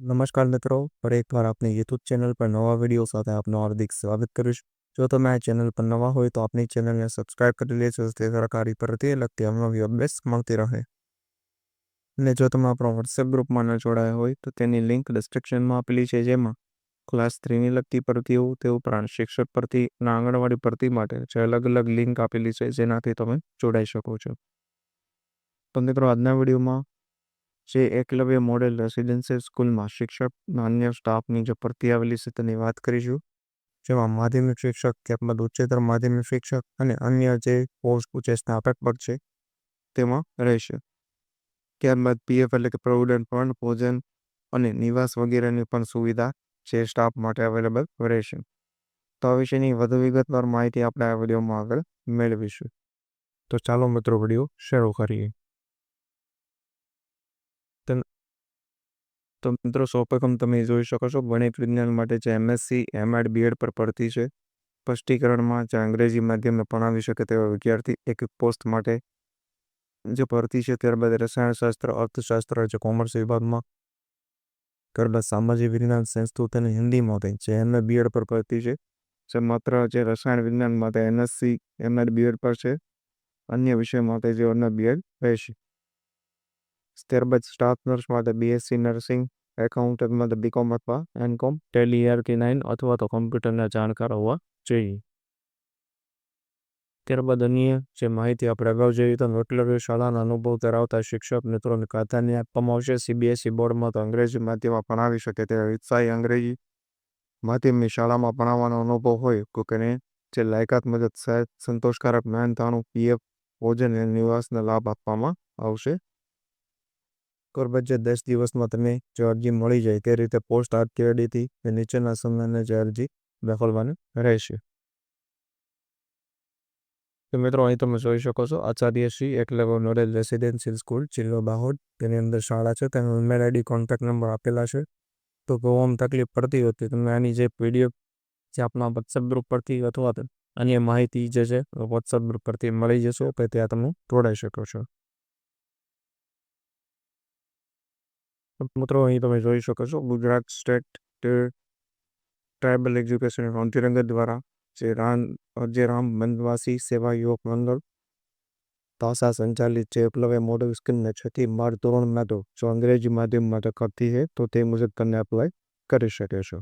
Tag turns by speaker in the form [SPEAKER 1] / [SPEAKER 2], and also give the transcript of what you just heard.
[SPEAKER 1] નમસ્કાર મિત્રો, ફરી એકવાર આપની યુટ્યુબ ચેનલ પર નવા વીડિયો સાથે આપનું હાર્દિક સ્વાગત કરીશ. જો તમે આ ચેનલ પર નવા હોય તો આપની ચેનલને સબસ્ક્રાઇબ કરી લેજો તે સરકારી પરથી લગતી અવનવી અપડેટ્સ મળતી રહે. અને જો તમે આપણા વોટ્સએપ ગ્રુપમાં ન જોડાયા હોય તો તેની લિંક ડિસ્ક્રિપ્શનમાં આપેલી છે, જેમાં ક્લાસ થ્રીની લગતી ભરતીઓ તે ઉપરાંત શિક્ષક ભરતી અને આંગણવાડી ભરતી માટે જે અલગ અલગ લિંક આપેલી છે, જેનાથી તમે જોડાઈ શકો છો. તો મિત્રો, આજના વિડીયોમાં જે એકલવ્ય મોડેલ રેસિડેન્શિયલ સ્કૂલમાં શિક્ષક અન્ય સ્ટાફની જે ભરતી આવેલી છે તેની વાત કરીશું, જેમાં માધ્યમિક શિક્ષક ત્યારબાદ ઉચ્ચતર માધ્યમિક શિક્ષક અને અન્ય જે પોસ્ટ ઉચ્ચ સ્નાતક છે, તેમાં રહેશે. ત્યારબાદ પીએફ એટલે કે પ્રોવિડન્ટ ફંડ, ભોજન અને નિવાસ વગેરેની પણ સુવિધા જે સ્ટાફ માટે અવેલેબલ રહેશે. તો આ વિશેની વધુ વિગતવાર માહિતી આપણે આ વિડીયોમાં આગળ મેળવીશું. તો ચાલો મિત્રો વીડિયો શરૂ કરીએ. તો મિત્રો સૌપ્રથમ તમે જોઈ શકો છો, ગણિત વિજ્ઞાન માટે જે એમએસસી એમએડ બીએડ પર પડતી છે. સ્પષ્ટીકરણમાં જે અંગ્રેજી માધ્યમને ભણાવી શકે તેવા વિદ્યાર્થી એક પોસ્ટ માટે જે ભરતી છે, ત્યારબાદ રસાયણશાસ્ત્ર, અર્થશાસ્ત્ર, જે કોમર્સ વિભાગમાં, ત્યારબાદ સામાજિક વિજ્ઞાન સંસ્કૃત અને હિન્દીમાં થઈ જે એમને બીએડ પર ભરતી છે. જે માત્ર જે રસાયણ વિજ્ઞાન માટે એનએસસી એમએડ બીએડ પર છે. અન્ય વિષય માટે જે અન્ય બીએડ રહેશે. ત્યારબાદ સ્ટાફ નર્સ માટે બીએસસી નર્સિંગ એકાઉન્ટન્ટ માટે બીકોમ અથવા એનકોમ ટેલી આરટી નાઇન અથવા તો કમ્પ્યુટરના જાણકાર હોવા જોઈએ. ત્યારબાદ અન્ય જે માહિતી આપણે અગાઉ જોઈએ તો નોટલરી શાળાના અનુભવ ધરાવતા શિક્ષક મિત્રોને પ્રાધાન્ય આપવામાં આવશે. સીબીએસઈ બોર્ડમાં તો અંગ્રેજી માધ્યમમાં ભણાવી શકે તે ઉત્સાહી અંગ્રેજી માધ્યમની શાળામાં ભણાવવાનો અનુભવ હોય તો જે લાયકાત મુજબ સંતોષકારક મહેનતાણું પીએફ ભોજન અને નિવાસનો લાભ આપવામાં આવશે. ત્યારબાદ જે દસ દિવસમાં તમે જે અરજી મળી જાય તે રીતે પોસ્ટ આરટીઆઈડીથી નીચેના સમયને જે અરજી દાખલવાની રહેશે. તો મિત્રો, અહીં તમે જોઈ શકો છો, Acharya Shri Eklavya nodal residential school, જિલ્લો દાહોદ તેની અંદર શાળા છે, તેનો ઈમેલ આઈડી કોન્ટેક્ટ નંબર આપેલા છે. તો આમ તકલીફ પડતી હતી તમે આની જે પીડીએફ જે આપણા વોટ્સઅપ ગ્રુપ પરથી અથવા અન્ય માહિતી જે છે વોટ્સઅપ ગ્રુપ પરથી મળી જશો, તો ત્યાં તમે જોડાઈ શકો છો. મિત્રો અહીં તમે જોઈ શકો છો, Gujarat state tribal education counselling દ્વારા જે રામ જે રામ વનવાસી સેવા યુવક મંડળ તાસા સંચાલિત જે એકલવ્ય મોડલ સ્કીમને છથી માર ધોરણ માટે જો અંગ્રેજી માધ્યમ માટે કરતી હે, તો તે મુજબ તમને એપ્લાય કરી શકે છો.